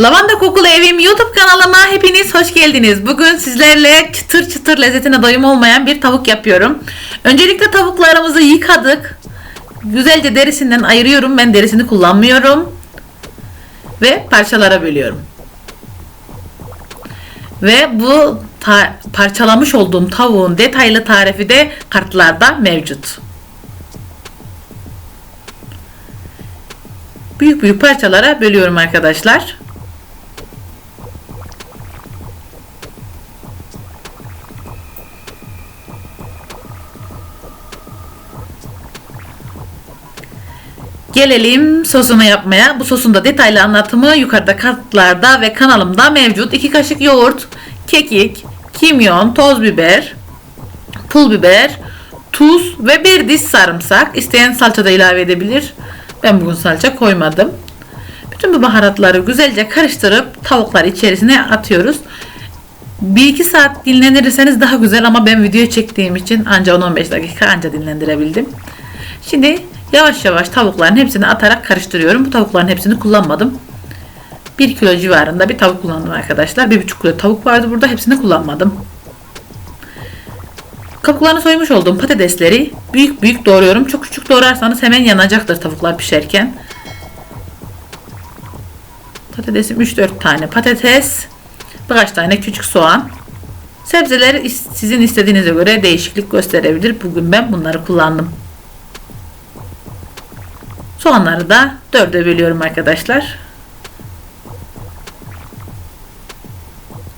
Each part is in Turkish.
Lavanta kokulu evim YouTube kanalıma hepiniz hoş geldiniz. Bugün sizlerle çıtır çıtır lezzetine doyum olmayan bir tavuk yapıyorum. Öncelikle tavuklarımızı yıkadık. Güzelce derisinden ayırıyorum. Ben derisini kullanmıyorum. Ve parçalara bölüyorum. Ve bu parçalamış olduğum tavuğun detaylı tarifi de kartlarda mevcut. Büyük büyük parçalara bölüyorum arkadaşlar. Gelelim sosunu yapmaya. Bu sosun da detaylı anlatımı yukarıda kartlarda ve kanalımda mevcut. 2 kaşık yoğurt, kekik, kimyon, toz biber, pul biber, tuz ve bir diş sarımsak. İsteyen salça da ilave edebilir. Ben bugün salça koymadım. Bütün bu baharatları güzelce karıştırıp tavukları içerisine atıyoruz. 1-2 saat dinlendirirseniz daha güzel ama ben video çektiğim için anca 10-15 dakika anca dinlendirebildim. Şimdi yavaş yavaş tavukların hepsini atarak karıştırıyorum. Bu tavukların hepsini kullanmadım. 1 kilo civarında bir tavuk kullandım arkadaşlar. 1,5 kilo tavuk vardı burada. Hepsini kullanmadım. Kabuklarını soymuş olduğum patatesleri büyük büyük doğruyorum. Çok küçük doğrarsanız hemen yanacaktır tavuklar pişerken. Patatesim 3-4 tane patates. Birkaç tane küçük soğan. Sebzeleri is- sizin istediğinize göre değişiklik gösterebilir. Bugün ben bunları kullandım. Soğanları da dörde bölüyorum arkadaşlar.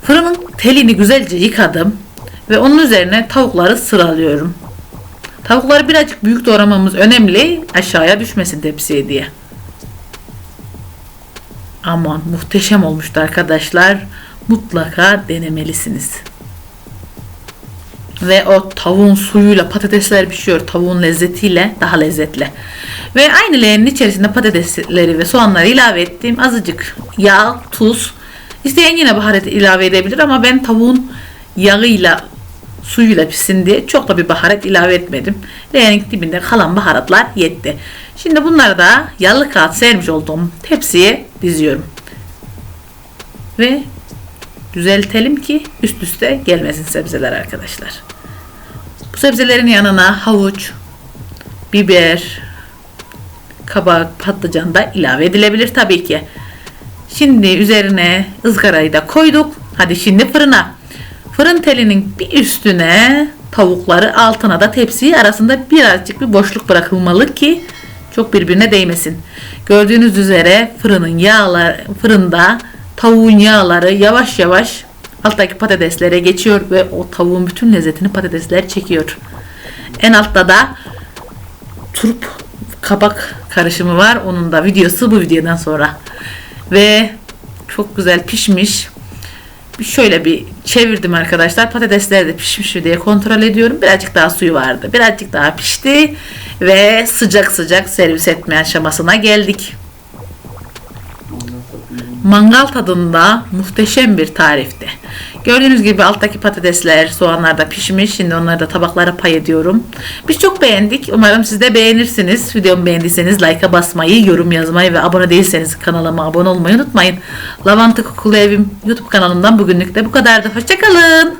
Fırının telini güzelce yıkadım ve onun üzerine tavukları sıralıyorum. Tavukları birazcık büyük doğramamız önemli aşağıya düşmesin tepsiye diye. Aman muhteşem olmuştu arkadaşlar. Mutlaka denemelisiniz. Ve o tavuğun suyuyla patatesler pişiyor. Tavuğun lezzetiyle daha lezzetli. Ve aynı leğenin içerisinde patatesleri ve soğanları ilave ettiğim azıcık yağ, tuz. İsteyen yine baharat ilave edebilir ama ben tavuğun yağıyla suyuyla pişsin diye çok da bir baharat ilave etmedim. Leğenin dibinde kalan baharatlar yetti. Şimdi bunları da yağlı kağıt sermiş olduğum tepsiye diziyorum. Ve düzeltelim ki üst üste gelmesin sebzeler arkadaşlar. Bu sebzelerin yanına havuç, biber, kabak, patlıcan da ilave edilebilir tabii ki. Şimdi üzerine ızgarayı da koyduk. Hadi şimdi fırına. Fırın telinin bir üstüne tavukları altına da tepsiyi arasında birazcık bir boşluk bırakılmalı ki çok birbirine değmesin. Gördüğünüz üzere fırının yağlar fırında tavuğun yağları yavaş yavaş alttaki patateslere geçiyor ve o tavuğun bütün lezzetini patatesler çekiyor. En altta da turp kabak karışımı var. Onun da videosu bu videodan sonra. Ve çok güzel pişmiş. Şöyle bir çevirdim arkadaşlar. Patatesler de pişmiş mi diye kontrol ediyorum. Birazcık daha suyu vardı. Birazcık daha pişti. Ve sıcak sıcak servis etme aşamasına geldik. Mangal tadında muhteşem bir tarifti. Gördüğünüz gibi alttaki patatesler, soğanlar da pişmiş. Şimdi onları da tabaklara pay ediyorum. Biz çok beğendik. Umarım siz de beğenirsiniz. Videomu beğendiyseniz like'a basmayı, yorum yazmayı ve abone değilseniz kanalıma abone olmayı unutmayın. Lavanta Kokulu Evim YouTube kanalımdan bugünlük de bu kadardı. Hoşçakalın.